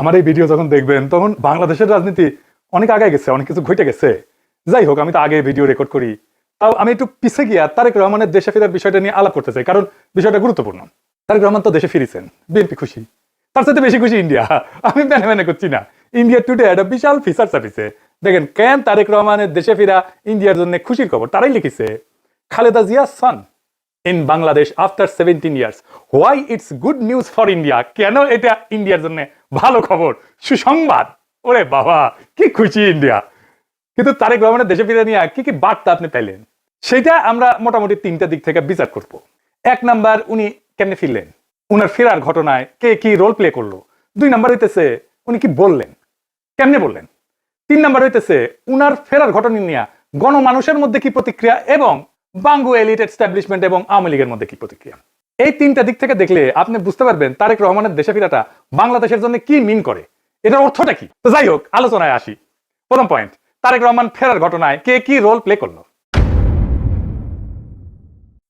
আমার এই ভিডিও যখন দেখবেন, তখন বাংলাদেশের রাজনীতি অনেক আগে গেছে, অনেক কিছু ঘটে গেছে। যাই হোক, আমি তো আগে ভিডিও রেকর্ড করি। তাও আমি একটু পিছে গিয়া তারেক রহমানের দেশে ফেরার বিষয়টা নিয়ে আলাপ করতে চাই, কারণ বিষয়টা গুরুত্বপূর্ণ। তারেক রহমান তো দেশে ফিরেছেন, বিএনপি খুশি। তার সাথে বেশি খুশি ইন্ডিয়া। আমি মেনে মেনে করছি না। ইন্ডিয়া টুডে একটা বিশাল ফিচার সার্ভিসে দেখেন, কেন তারেক রহমানের দেশে ফিরা ইন্ডিয়ার জন্য খুশির খবর? তারাই লিখেছে, Khaleda Zia son in Bangladesh after seventeen years why it's good news for India কেন এটা ইন্ডিয়ার জন্য ভালো খবর? সুসংবাদ। ওরে বাবা, কি খুশি ইন্ডিয়া কিন্তু তারেক রহমানের দেশে ফিরে নিয়ে কি কি বার্তা আপনি পেলেন? সেটা আমরা মোটামুটি তিনটা দিক থেকে বিচার করব। এক নাম্বার, উনি কেমনে ফিরলেন? উনার ফেরার ঘটনায় কে কি রোল প্লে করল? দুই নাম্বার হইতেছে, উনি কি বললেন? কেমনে বললেন? তিন নাম্বার হইতেছে, উনার ফেরার ঘটনা নিয়ে গণমানুষের মধ্যে কি প্রতিক্রিয়া এবং বাঙ্গু এলিট এস্টাবলিশমেন্ট এবং আওয়ামী লীগের মধ্যে কি প্রতিক্রিয়া? এই তিনটা দিক থেকে দেখলে আপনি বুঝতে পারবেন তারেক রহমানের দেশে ফেরাটা বাংলাদেশের জন্য কি মিন করে। এটার অর্থটা কি? তো যাই হোক, আলোচনায় আসি। প্রথম পয়েন্ট তারেক রহমান ফেরার ঘটনায় কে কি রোল প্লে করল?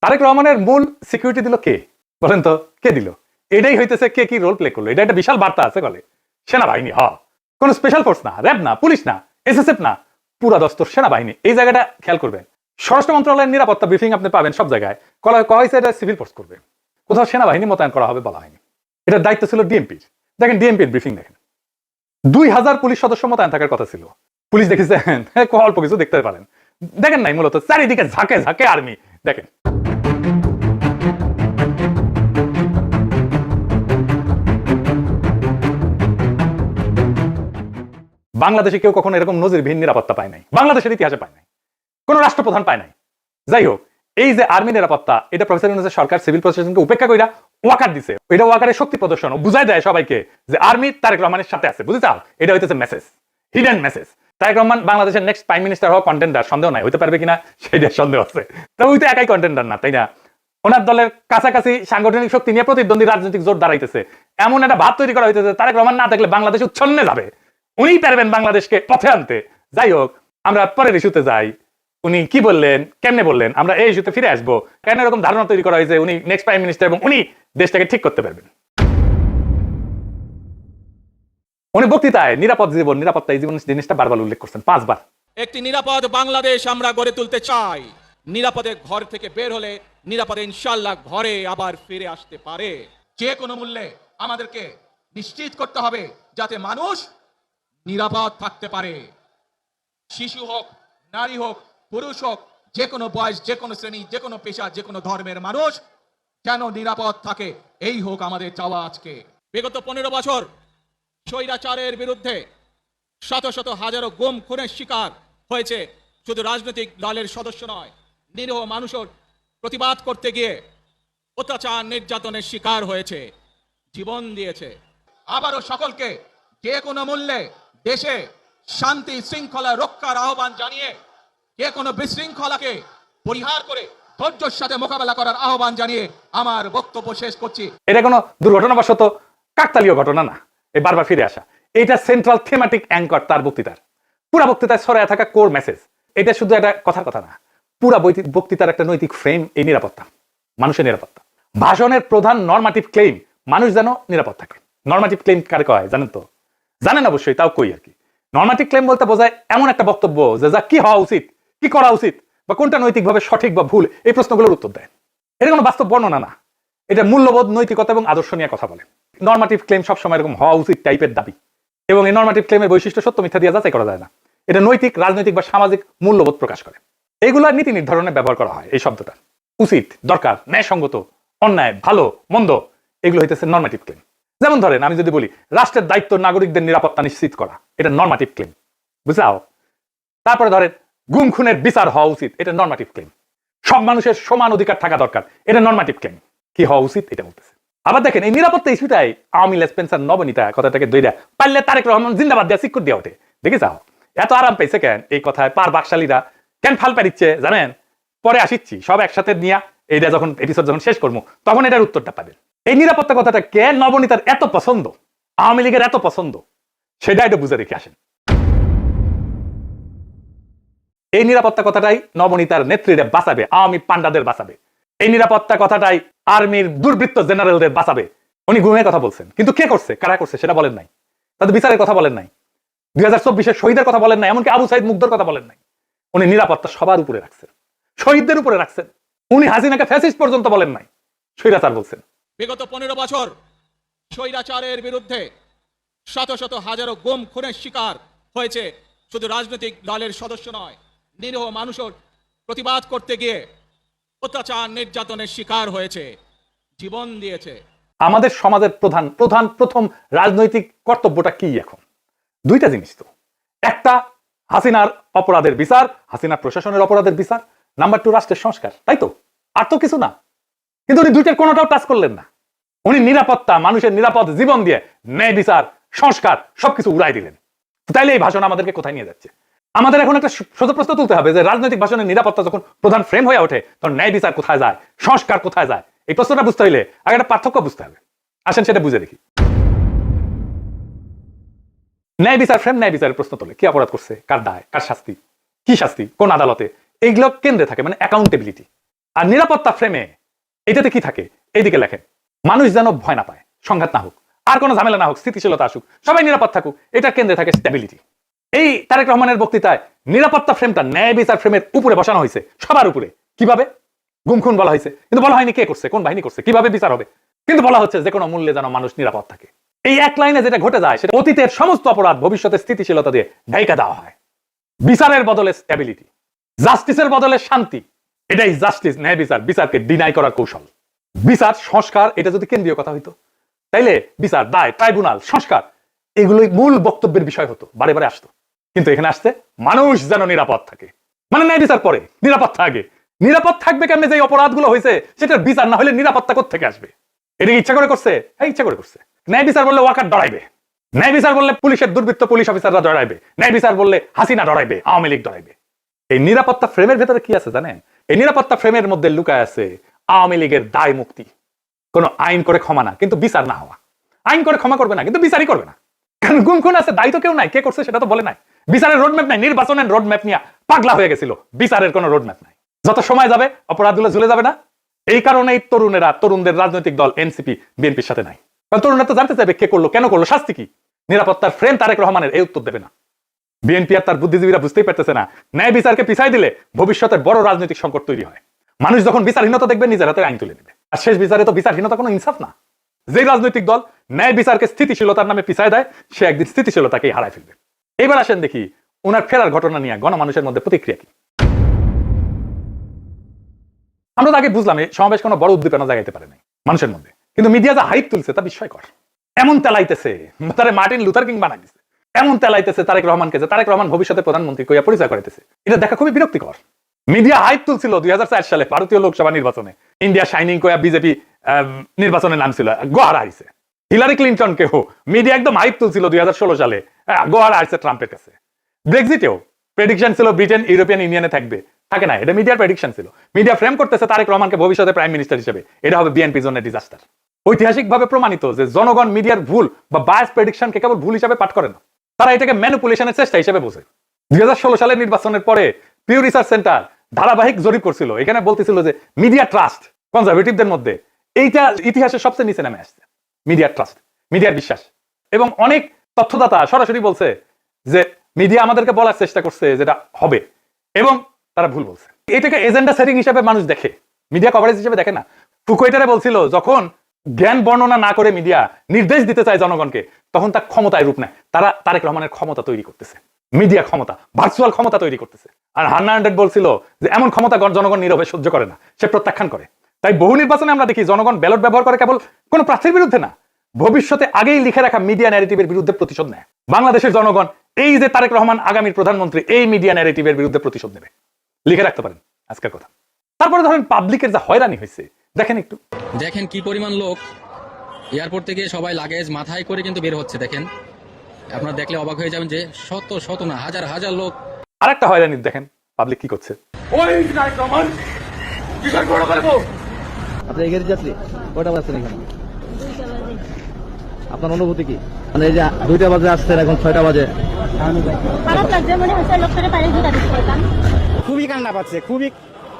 তারেক রহমানের মূল সিকিউরিটি দিল কে? বলেন তো, কে দিল? এটাই হইতেছে কে কি রোল প্লে করল। এটা একটা বিশাল বার্তা আছে বলে। সেনাবাহিনী, হ। কোন স্পেশাল ফোর্স না র্যাব না, পুলিশ না এসএসএফ না পুরা দস্তর সেনাবাহিনী। এই জায়গাটা খেয়াল করবেন। স্বরাষ্ট্র মন্ত্রণালয়ের নিরাপত্তা ব্রিফিং আপনি পাবেন সব জায়গায়। কলা হয়েছে এটা সিভিল ফোর্স করবে। কোথাও সেনাবাহিনী মোতায়েন করা হবে বলা হয়নি। এটার দায়িত্ব ছিল ডিএমপির দেখেন ডিএমপির ব্রিফিং দেখেন। দুই হাজার পুলিশ সদস্য মোতায়েন থাকার কথা ছিল। পুলিশ দেখেছেন হ্যাঁ, অল্প কিছু দেখতে পারেন। দেখেন নাই মূলত চারিদিকে ঝাঁকে ঝাঁকে আর্মি দেখেন। বাংলাদেশে কেউ কখনো এরকম নজির নজিরবিহীন নিরাপত্তা পায় নাই। বাংলাদেশের ইতিহাসে পায় নাই। কোন রাষ্ট্রপ্রধান পায় নাই। যাই হোক, এই যে আর্মি নিরাপত্তা, এটা প্রফেসর ইউনুসের সরকার সিভিল প্রশাসনকে উপেক্ষা কইরা ওয়াকার দিছে। এটা ওয়াকারের শক্তি প্রদর্শন বুঝাই দেয় সবাইকে যে আর্মি তারেক রহমানের সাথে আছে বুঝতে এটা হইতেছে message hidden message Tarique Rahman বাংলাদেশের নেক্সট প্রাইম মিনিস্টার হওয়া কন্টেন্ডার সন্দেহ নাই, হইতে পারবে কিনা সেটা সন্দেহ আছে। তো ওই তো একাই কন্টেন্ডার না, তাই না? ওনার দলের কাছাকাছি সাংগঠনিক শক্তি নিয়ে প্রতিদ্বন্দ্বী রাজনৈতিক জোর দাঁড়াইতেছে। এমন একটা ভাব তৈরি করা হইতেছে তারেক রহমান না থাকলে বাংলাদেশ উচ্ছন্নে যাবে। উনিই পারবেন বাংলাদেশকে পথে আনতে। যাই হোক, আমরা পরের ইস্যুতে যাই। উনি কি বললেন? কেমনে বললেন? আমরা এই ইস্যুতে ফিরে আসব। কেন এরকম ধারণা তৈরি করা হয়েছে উনি নেক্সট প্রাইম মিনিস্টার এবং উনি দেশটাকে ঠিক করতে পারবেন? উনি বক্তৃতায় নিরাপদ জীবন নিরাপত্তা এই জীবন জিনিসটা বারবার উল্লেখ করছেন, পাঁচবার। একটি নিরাপদ বাংলাদেশ আমরা গড়ে তুলতে চাই। নিরাপদে ঘর থেকে বের হলে নিরাপদে ইনশাল্লাহ ঘরে আবার ফিরে আসতে পারে। যে কোনো মূল্যে আমাদেরকে নিশ্চিত করতে হবে যাতে মানুষ নিরাপদ থাকতে পারে। শিশু হোক, নারী হোক পুরুষ হোক যে কোনো বয়স যে কোনো শ্রেণি যে কোনো পেশা যে কোনো ধর্মের মানুষ যেন নিরাপদ থাকে? এই হোক আমাদের চাওয়া আজকে। বিগত পনেরো বছর স্বৈরাচারের বিরুদ্ধে শত শত হাজারো গুম, খুনের শিকার হয়েছে। শুধু রাজনৈতিক দলের সদস্য নয়, নিরীহ মানুষের প্রতিবাদ করতে গিয়ে অত্যাচার নির্যাতনের শিকার হয়েছে, জীবন দিয়েছে। আবারও সকলকে যে কোনো মূল্যে দেশে শান্তি, শৃঙ্খলা রক্ষার আহ্বান জানিয়ে যে কোনো বিশৃঙ্খলাকে পরিহার করে ধৈর্যের সাথে মোকাবেলা করার আহ্বান জানিয়ে আমার বক্তব্য শেষ করছি। এটা কোনো দুর্ঘটনাবশত কাকতালীয় ঘটনা না। এই বারবার ফিরে আসা। এটা সেন্ট্রাল থিমাটিক অ্যাঙ্কর তার বক্তৃতার। পুরা বক্তৃতায় ছড়ায় থাকা কোর মেসেজ এটা শুধু একটা কথার কথা না। পুরা বক্তৃতার একটা নৈতিক ফ্রেম এই নিরাপত্তা। মানুষের নিরাপত্তা। ভাষণের প্রধান নর্মাটিভ ক্লেম মানুষ যেন নিরাপদ থাকে। নর্মাটিভ ক্লেম কারে কয়, জানেন তো? জানেন অবশ্যই, তাও কই আর কি। নর্মাটিভ ক্লেম বলতে বোঝায় এমন একটা বক্তব্য যে যা কি হওয়া উচিত কি করা উচিত? বা কোনটা নৈতিকভাবে সঠিক বা ভুল? এই প্রশ্নগুলোর উত্তর দেয় এটা কোনো বাস্তব বর্ণনা না। এটা মূল্যবোধ, নৈতিকতা এবং আদর্শ নিয়ে কথা বলে। নর্মাটিভ ক্লেম সবসময় এরকম হওয়া উচিত টাইপের দাবি। এবং এই নর্মাটিভ ক্লেমের বৈশিষ্ট্য সত্য, মিথ্যা দিয়ে যাচাই করা যায় না। এটা নৈতিক, রাজনৈতিক বা সামাজিক মূল্যবোধ প্রকাশ করে। এগুলা নীতি নির্ধারণে ব্যবহার করা হয় এই শব্দটা। উচিত, দরকার, ন্যায়সঙ্গত, অন্যায়, ভালো, মন্দ, এগুলো হইতেছে নর্মাটিভ ক্লেম যেমন ধরেন, আমি যদি বলি, রাষ্ট্রের দায়িত্ব নাগরিকদের নিরাপত্তা নিশ্চিত করা। এটা নর্মাটিভ ক্লেম বুঝলাও? তারপরে ধরেন গুম খুনের বিচার হওয়া উচিত। এটা নর্মাটিভ ক্লেম সব মানুষের সমান অধিকার থাকা দরকার। এটা নর্মাটিভ ক্লেম কি হওয়া উচিত? এটা বলতেছে। আবার দেখেন, এই নিরাপত্তা ইস্যুটাই আওয়ামী লেসপেন্সার নবনীতা কথাটাকে দইরা পারলে তারেক রহমান জিন্দাবাদ দেওয়া সিকুর দিয়ে ওঠে। দেখে যাও। এত আরাম পেয়েছে কেন? এই কথায় পার বাকশালীরা কেন ফাল পারিচ্ছে জানেন? পরে আসিচ্ছি। সব একসাথে নিয়ে এইটা যখন এপিসোড যখন শেষ করব তখন এটার উত্তরটা পাবেন। এই নিরাপত্তা কথাটা কেন নবনীতার এত পছন্দ? আওয়ামী লীগের এত পছন্দ? সেটা এটা বুঝে রেখে আসেন। এই নিরাপত্তা কথাটাই নবনীতার নেত্রীরা বাঁচাবে, আওয়ামী পান্ডাদের বাঁচাবে। এই নিরাপত্তা কথাটাই আর্মির দুর্বৃত্ত জেনারেলদের বাঁচাবে। উনি ঘুমের কথা বলছেন। কিন্তু কে করছে? কারা করছে? সেটা বলেন নাই। তাদের বিচারের কথা বলেন নাই। দুই হাজার চব্বিশের শহীদের কথা বলেন নাই। এমনকি আবু সাইদ মুগ্ধর কথা বলেন নাই। উনি নিরাপত্তা সবার উপরে রাখছেন। শহীদদের উপরে রাখছেন। উনি হাসিনাকে ফ্যাসিস্ট পর্যন্ত বলেন নাই। স্বৈরাচার বলছেন। বিগত পনেরো বছর স্বৈরাচারের বিরুদ্ধে শত শত হাজারো গুম, খুনের শিকার হয়েছে। শুধু রাজনৈতিক দলের সদস্য নয় নিরীহ মানুষের প্রতিবাদ করতে গিয়ে অত্যাচার নির্যাতনের শিকার হয়েছে, জীবন দিয়েছে। আমাদের সমাজের প্রধান প্রধান, প্রথম রাজনৈতিক কর্তব্যটা কি এখন? দুইটা জিনিস তো। একটা, হাসিনার অপরাধের বিচার হাসিনার প্রশাসনের অপরাধের বিচার। নাম্বার টু, রাষ্ট্রের সংস্কার, তাই তো? আর তো কিছু না। কিন্তু উনি দুইটার কোনোটাও টাচ করলেন না। উনি নিরাপত্তা, মানুষের নিরাপদ জীবন দিয়ে ন্যায় বিচার, সংস্কার, সবকিছু উড়াই দিলেন। তাইলে এই ভাষণ আমাদেরকে কোথায় নিয়ে যাচ্ছে? আমাদের এখন একটা সোজা প্রশ্ন তুলতে হবে যে রাজনৈতিক ভাষণের নিরাপত্তা যখন প্রধান ফ্রেম হয়ে ওঠে, তখন ন্যায় বিচার কোথায় যায়, সংস্কার কোথায় যায়? এই প্রশ্নটা বুঝতে হইলে আগে একটা পার্থক্য বুঝতে হবে। আসেন সেটা বুঝে দেখি। ন্যায় বিচার ফ্রেম, ন্যায় বিচারের প্রশ্ন তোলে। কি অপরাধ করছে? কার দায়? কার শাস্তি? কি শাস্তি? কোন আদালতে? এইগুলো কেন্দ্রে থাকে মানে অ্যাকাউন্টেবিলিটি আর নিরাপত্তা ফ্রেমে এটাতে কি থাকে? এইদিকে লেখেন, মানুষ যেন ভয় না পায়, সংঘাত না হোক, আর কোনো ঝামেলা না হোক, স্থিতিশীলতা আসুক, সবাই নিরাপদ থাকুক, এটা কেন্দ্রে থাকে স্টেবিলিটি এই তারেক রহমানের বক্তৃতায় নিরাপত্তা ফ্রেমটা ন্যায় বিচার ফ্রেমের উপরে বসানো হয়েছে, সবার উপরে। কীভাবে? গুমখুন বলা হয়েছে। কিন্তু বলা হয়নি কে করছে, কোন বাহিনী করছে, কীভাবে বিচার হবে? কিন্তু বলা হচ্ছে যে কোনো মূল্যে যেন মানুষ নিরাপদ থাকে। এই এক লাইনে যেটা ঘটে যায়, সেটা অতীতের সমস্ত অপরাধ ভবিষ্যতে স্থিতিশীলতা দিয়ে ঢাইকা দেওয়া হয়। বিচারের বদলে স্টেবিলিটি জাস্টিসের বদলে শান্তি, এটাই জাস্টিস ন্যায় বিচার, বিচারকে ডিনাই করার কৌশল। বিচার, সংস্কার, এটা যদি কেন্দ্রীয় কথা হইতো, তাইলে বিচার, দায় ট্রাইব্যুনাল সংস্কার, এগুলোই মূল বক্তব্যের বিষয় হতো, বারে বারে আসতো। কিন্তু এখানে আসতে মানুষ যেন নিরাপদ থাকে। মানে ন্যায় বিচার পরে, নিরাপত্তা আগে। নিরাপদ থাকবে কেমনে যে অপরাধগুলো হয়েছে, সেটার বিচার না হলে নিরাপত্তা থেকে আসবে? এটা ইচ্ছা করে করছে? হ্যাঁ ইচ্ছা করে করছে। ন্যায় বিচার বললে ওয়াকার ডরাইবে। ন্যায় বিচার বললে পুলিশের দুর্বৃত্ত পুলিশ অফিসাররা ডরাইবে। ন্যায় বিচার বললে হাসিনা ডরাইবে, আওয়ামী লীগ ডরাইবে। এই নিরাপত্তা ফ্রেমের ভেতরে কি আছে জানেন? এই নিরাপত্তা ফ্রেমের মধ্যে লুকায় আছে আওয়ামী লীগের দায় মুক্তি। কোনো আইন করে ক্ষমা না, কিন্তু বিচার না হওয়া। আইন করে ক্ষমা করবে না, কিন্তু বিচারই করবে না। কারণ গুম খুন আছে, দায়িত্ব কেউ নাই, কে করছে সেটা তো বলে নাই। বিচারের রোডম্যাপ নাই, নির্বাচনের রোডম্যাপ নিয়ে পাগলা হয়ে গেছিল। বিচারের কোনো রোডম্যাপ নাই। যত সময় যাবে, অপরাধগুলো ঝুলে যাবে না। এই কারণেই তরুণেরা, তরুণদের রাজনৈতিক দল এনসিপি বিএনপির সাথে নাই। কারণ তরুণরা তো জানতে চাইবে কে করল, কেন করল, শাস্তি কি? নিরাপত্তার ফ্রেম তারেক রহমানের এই উত্তর দেবে না। বিএনপি আর তার বুদ্ধিজীবীরা বুঝতেই পারতেছে না, ন্যায় বিচারকে পিছাই দিলে ভবিষ্যতের বড় রাজনৈতিক সংকট তৈরি হয়। মানুষ যখন বিচারহীনতা দেখবে, নিজের হাতে আইন তুলে নেবে। আর শেষ বিচারে তো বিচারহীনতা কোনো ইনসাফ না। যে রাজনৈতিক দল ন্যায় বিচারকে স্থিতিশীলতার নামে পিছায় দেয়, সে একদিন স্থিতিশীলতাকেই হারায় ফেলবে। এবার আসেন দেখি ওনার ফেরার ঘটনা নিয়ে গণমানুষের মধ্যে প্রতিক্রিয়া কি। আমরা আগে বুঝলাম সমাবেশ কোনো বড় উদ্দীপনা জাগাইতে পারে নাই মানুষের মধ্যে। কিন্তু মিডিয়া যা হাইপ তুলছে তা বিস্ময়কর। এমন তেলাইতেছে, তারে মার্টিন লুথার কিং বানাই দিছে। এমন তেলাইতেছে তারেক রহমানকে যে তারেক রহমান ভবিষ্যতে প্রধানমন্ত্রী কইয়া পরিচয় করাইতেছে। এটা দেখা খুবই বিরক্তিকর। মিডিয়া হাইপ তুলছিল দুই হাজার চার সালে ভারতীয় লোকসভা নির্বাচনে। ইন্ডিয়া শাইনিং কয়া বিজেপি নির্বাচনে নামছিল গোহারা হারিছে হিলারি ক্লিন্টন কেও মিডিয়া একদম হাইপ তুলছিল দুই হাজার ষোলো সালে। আহ, গোহারা হারিছে ট্রাম্পের কাছে। ব্রেক্সিটেও প্রেডিকশন ছিল ব্রিটেন ইউরোপিয়ান ইউনিয়নে থাকবে। থাকে না এটা মিডিয়ার প্রেডিকশন ছিল। মিডিয়া ফ্রেম করতেছে তারেক রহমানকে ভবিষ্যতে প্রাইম মিনিস্টার হিসেবে। এটা হবে বিএনপি জন্য ডিজাস্টার ঐতিহাসিকভাবে প্রমাণিত যে জনগণ মিডিয়ার ভুল বা বায়াস প্রেডিকশনকে কেবল ভুল হিসাবে পাঠ করে না তারা এটাকে ম্যানুপুলেশনের চেষ্টা হিসেবে বোঝে। দুই হাজার ষোলো সালের নির্বাচনের পরে পিউ রিসার্চ সেন্টার ধারাবাহিক জরিপ করছিল। এখানে বলতেছিল যে মিডিয়া ট্রাস্ট কনজারভেটিভদের মধ্যে এইটা ইতিহাসের সবচেয়ে নিচে নেমে আসছে। মিডিয়ার ট্রাস্ট মিডিয়ার বিশ্বাস। এবং অনেক তথ্যদাতা সরাসরি বলছে যে মিডিয়া আমাদেরকে বলার চেষ্টা করছে যেটা হবে এবং তারা ভুল বলছে। এটাকে এজেন্ডা সেটিং হিসেবে মানুষ দেখে মিডিয়া কভারেজ হিসেবে দেখে না। ফুকুয়েটারে বলছিল, যখন জ্ঞান বর্ণনা না করে মিডিয়া নির্দেশ দিতে চায় জনগণকে, তখন তার ক্ষমতায় রূপ নেয়। তারা তারেক রহমানের ক্ষমতা তৈরি করতেছে। মিডিয়া ক্ষমতা ভার্চুয়াল ক্ষমতা তৈরি করতেছে। আর হান্না হান্ড্রেড বলছিল যে, এমন ক্ষমতা গণ- জনগণ নীরবে সহ্য করে না, সে প্রত্যাখ্যান করে। তাই বহু নির্বাচনে আমরা দেখি জনগণ ব্যালট ব্যবহার করে কেবল কোনো প্রার্থীর বিরুদ্ধে না ভবিষ্যতে আগেই লিখে রাখা মিডিয়া ন্যারেটিভের বিরুদ্ধে প্রতিশোধ নেয়। বাংলাদেশের জনগণ এই যে তারেক রহমান আগামীর প্রধানমন্ত্রী এই মিডিয়া ন্যারেটিভের বিরুদ্ধে প্রতিশোধ নেবে। লিখে রাখতে পারেন আজকের কথা। তারপরে ধরেন পাবলিকের যা হয়রানি হয়েছে দেখেন একটু। দেখেন কি পরিমাণ লোক এয়ারপোর্ট থেকে সবাই লাগেজ মাথায় করে কিন্তু বের হচ্ছে দেখেন। আপনারা দেখলে অবাক হয়ে যাবেন যে শত শত না হাজার হাজার লোক। আরেকটা হয়রানি দেখেন পাবলিক কি করছে? আপনি এই গাড়ির যাত্রী কয়টা বাজছেন এখানে? আপনার অনুভূতি কি? মানে এই যে দুইটা বাজে আসছেন এখন ছয়টা বাজে। মনে খুবই কান্না পাচ্ছে খুবই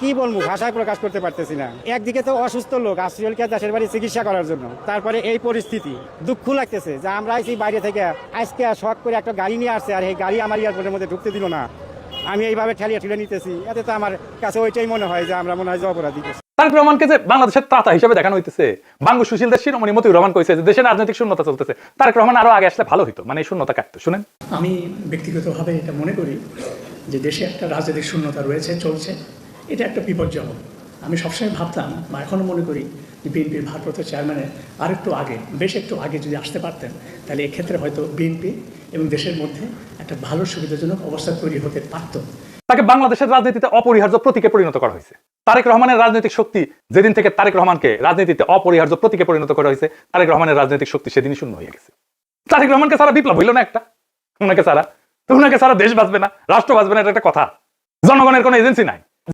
কি বলব ভাষায় প্রকাশ করতে পারতেছি না। একদিকে তো অসুস্থ লোক আশ্রিয়লকে দেশের বাড়ি চিকিৎসা করার জন্য। তারপরে এই পরিস্থিতি দুঃখ লাগতেছে যে আমরা আইছি বাইরে থেকে আজকে শখ করে একটা গাড়ি নিয়ে আসছে আর এই গাড়ি আমার এয়ারপোর্টের মধ্যে ঢুকতে দিল না। আমি এইভাবে ঠেলিয়ে ঠেলে নিতেছি এতে তো আমার কাছে ওইটাই মনে হয় যে আমরা মনে হয় যে অপরাধী। তারেক রহমানকে যে বাংলাদেশের তাতা হিসেবে দেখানো হইতেছে। বাঙ্গু সুশীলদের শিরোমণি মতিউর রহমান কইছে যে দেশের রাজনৈতিক শূন্যতা চলতেছে। তারেক রহমান আরও আগে আসলে ভালো হইতো মানে এই শূন্যতা কাটতো, শুনেন। আমি ব্যক্তিগতভাবে এটা মনে করি যে দেশে একটা রাজনৈতিক শূন্যতা রয়েছে, চলছে। এটা একটা বিপজ্জনক আমি সবসময় ভাবতাম বা এখনও মনে করি যে বিএনপির ভারপ্রাপ্ত চেয়ারম্যানের আরেকটু আগে, বেশ একটু আগে যদি আসতে পারতেন, তাহলে এক্ষেত্রে হয়তো বিএনপি এবং দেশের মধ্যে একটা ভালো সুবিধাজনক অবস্থা তৈরি হতে পারত। তাকে বাংলাদেশের রাজনীতিতে অপরিহার্য প্রতীকে পরিণত করা হয়েছে। তারেক রহমানের রাজনৈতিক শক্তি যেদিন থেকে তারেক রহমানকে রাজনীতিতে অপরিহার্য প্রতীকে পরিণত করা হয়েছে, তারেক রহমানের রাজনৈতিক শক্তি সেদিনই শূন্য হয়ে গেছে। তারেক রহমানকে সারা বিপ্লব হইল না একটা। ওনাকে সারা ওনাকে সারা দেশ বাঁচবে না, রাষ্ট্র বাঁচবে না, এটা একটা কথা। জনগণের কোনো এজেন্সি নাই।